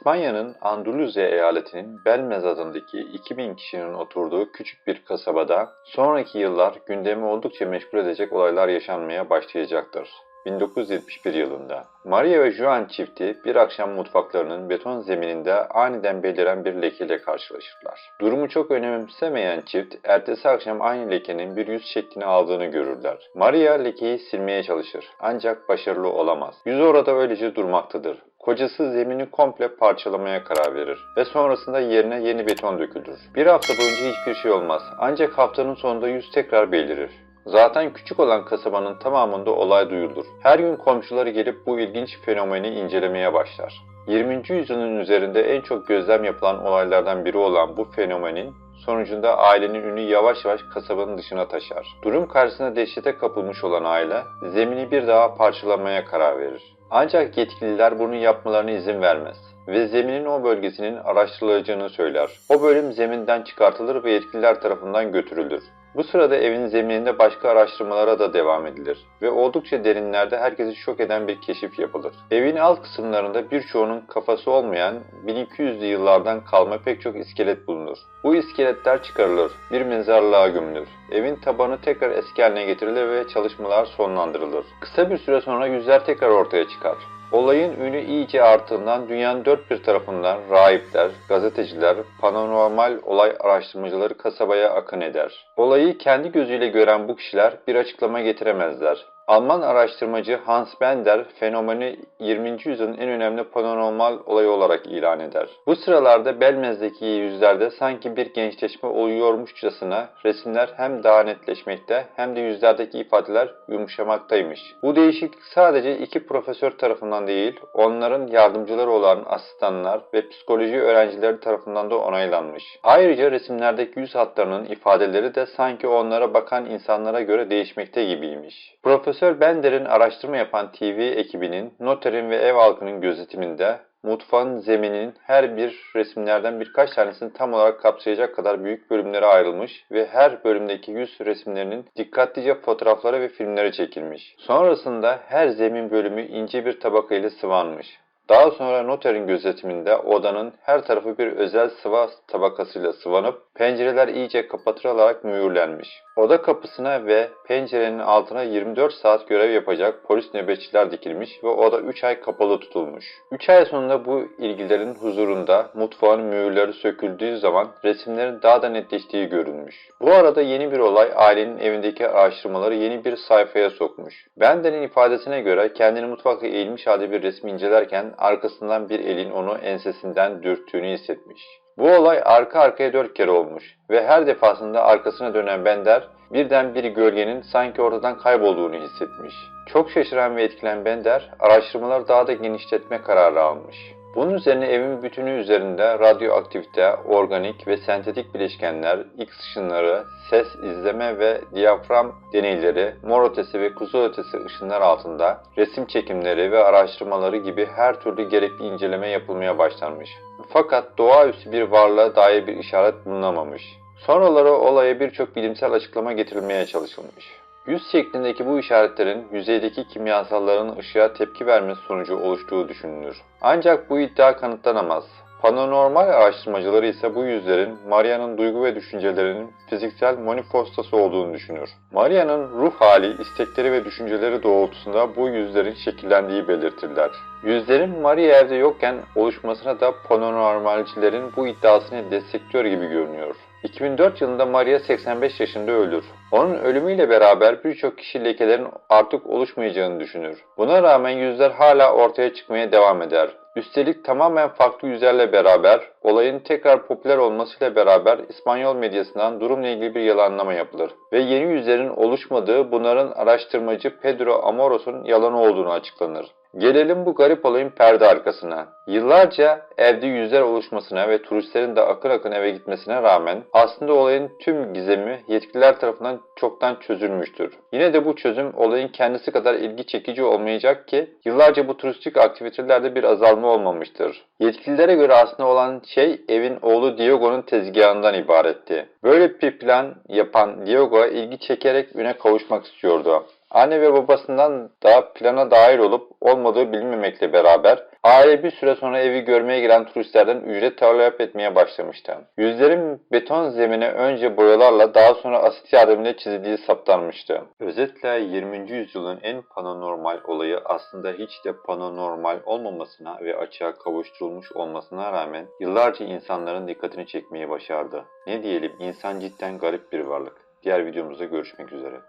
İspanya'nın Andaluzya eyaletinin Belmez adındaki 2000 kişinin oturduğu küçük bir kasabada sonraki yıllar gündemi oldukça meşgul edecek olaylar yaşanmaya başlayacaktır. 1971 yılında Maria ve Juan çifti bir akşam mutfaklarının beton zemininde aniden beliren bir lekeyle karşılaşırlar. Durumu çok önemsemeyen çift ertesi akşam aynı lekenin bir yüz şeklini aldığını görürler. Maria lekeyi silmeye çalışır ancak başarılı olamaz. Yüz orada öylece durmaktadır. Kocası zemini komple parçalamaya karar verir ve sonrasında yerine yeni beton dökülür. Bir hafta boyunca hiçbir şey olmaz ancak haftanın sonunda yüz tekrar belirir. Zaten küçük olan kasabanın tamamında olay duyulur. Her gün komşuları gelip bu ilginç fenomeni incelemeye başlar. 20. yüzyılın üzerinde en çok gözlem yapılan olaylardan biri olan bu fenomenin sonucunda ailenin ünü yavaş yavaş kasabanın dışına taşar. Durum karşısında dehşete kapılmış olan aile zemini bir daha parçalamaya karar verir. Ancak yetkililer bunu yapmalarına izin vermez ve zeminin o bölgesinin araştırılacağını söyler. O bölüm zeminden çıkartılır ve yetkililer tarafından götürülür. Bu sırada evin zemininde başka araştırmalara da devam edilir ve oldukça derinlerde herkesi şok eden bir keşif yapılır. Evin alt kısımlarında birçoğunun kafası olmayan 1200'lü yıllardan kalma pek çok iskelet bulunur. Bu iskeletler çıkarılır, bir mezarlığa gömülür. Evin tabanı tekrar eski haline getirilir ve çalışmalar sonlandırılır. Kısa bir süre sonra yüzler tekrar ortaya çıkar. Olayın ünü iyice arttığından dünyanın dört bir tarafından rahipler, gazeteciler, paranormal olay araştırmacıları kasabaya akın eder. Olayı kendi gözüyle gören bu kişiler bir açıklama getiremezler. Alman araştırmacı Hans Bender fenomeni 20. yüzyılın en önemli paranormal olayı olarak ilan eder. Bu sıralarda Belmez'deki yüzlerde sanki bir gençleşme oluyormuşçasına resimler hem daha netleşmekte hem de yüzlerdeki ifadeler yumuşamaktaymış. Bu değişiklik sadece iki profesör tarafından değil, onların yardımcıları olan asistanlar ve psikoloji öğrencileri tarafından da onaylanmış. Ayrıca resimlerdeki yüz hatlarının ifadeleri de sanki onlara bakan insanlara göre değişmekte gibiymiş. Profesör Bender'in araştırma yapan TV ekibinin, noterin ve ev halkının gözetiminde mutfağın zemininin her bir resimlerden birkaç tanesini tam olarak kapsayacak kadar büyük bölümlere ayrılmış ve her bölümdeki yüz resimlerinin dikkatlice fotoğrafları ve filmleri çekilmiş. Sonrasında her zemin bölümü ince bir tabaka ile sıvanmış. Daha sonra noterin gözetiminde odanın her tarafı bir özel sıva tabakasıyla sıvanıp pencereler iyice kapatılarak mühürlenmiş. Oda kapısına ve pencerenin altına 24 saat görev yapacak polis nöbetçiler dikilmiş ve oda 3 ay kapalı tutulmuş. 3 ay sonunda bu ilgilerin huzurunda mutfağın mühürleri söküldüğü zaman resimlerin daha da netleştiği görülmüş. Bu arada yeni bir olay ailenin evindeki araştırmaları yeni bir sayfaya sokmuş. Benden'in ifadesine göre kendini mutfakta eğilmiş halde bir resmi incelerken arkasından bir elin onu ensesinden dürttüğünü hissetmiş. Bu olay arka arkaya dört kere olmuş ve her defasında arkasına dönen Bender birden bir gölgenin sanki ortadan kaybolduğunu hissetmiş. Çok şaşıran ve etkilen Bender araştırmaları daha da genişletme kararı almış. Bunun üzerine evin bütünü üzerinde radyoaktivite, organik ve sentetik bileşkenler, X ışınları, ses izleme ve diyafram deneyleri, mor ötesi ve kuzu ötesi ışınlar altında resim çekimleri ve araştırmaları gibi her türlü gerekli inceleme yapılmaya başlanmış. Fakat doğaüstü bir varlığa dair bir işaret bulunamamış. Sonraları olaya birçok bilimsel açıklama getirilmeye çalışılmış. Yüz şeklindeki bu işaretlerin yüzeydeki kimyasalların ışığa tepki vermesi sonucu oluştuğu düşünülür. Ancak bu iddia kanıtlanamaz. Paranormal araştırmacıları ise bu yüzlerin Maria'nın duygu ve düşüncelerinin fiziksel manifestası olduğunu düşünür. Maria'nın ruh hali, istekleri ve düşünceleri doğrultusunda bu yüzlerin şekillendiği belirtirler. Yüzlerin Maria evde yokken oluşmasına da paranormalcilerin bu iddiasını destekliyor gibi görünüyor. 2004 yılında Maria 85 yaşında ölür. Onun ölümüyle beraber birçok kişi lekelerin artık oluşmayacağını düşünür. Buna rağmen yüzler hala ortaya çıkmaya devam eder. Üstelik tamamen farklı yüzlerle beraber, olayın tekrar popüler olmasıyla beraber İspanyol medyasından durumla ilgili bir yalanlama yapılır. Ve yeni yüzlerin oluşmadığı bunların araştırmacı Pedro Amoros'un yalanı olduğunu açıklanır. Gelelim bu garip olayın perde arkasına. Yıllarca evde yüzler oluşmasına ve turistlerin de akın akın eve gitmesine rağmen aslında olayın tüm gizemi yetkililer tarafından çoktan çözülmüştür. Yine de bu çözüm olayın kendisi kadar ilgi çekici olmayacak ki yıllarca bu turistik aktivitelerde bir azalma olmamıştır. Yetkililere göre aslında olan şey evin oğlu Diego'nun tezgahından ibaretti. Böyle bir plan yapan Diogo ilgi çekerek üne kavuşmak istiyordu. Anne ve babasından da plana dahil olup olmadığı bilinmemekle beraber Aile bir süre sonra evi görmeye gelen turistlerden ücret talep etmeye başlamıştı. Yüzlerin beton zemine önce boyalarla daha sonra asit yardımıyla çizildiği saptanmıştı. Özetle 20. yüzyılın en paranormal olayı aslında hiç de paranormal olmamasına ve açığa kavuşturulmuş olmasına rağmen yıllarca insanların dikkatini çekmeyi başardı. Ne diyelim insan cidden garip bir varlık. Diğer videomuzda görüşmek üzere.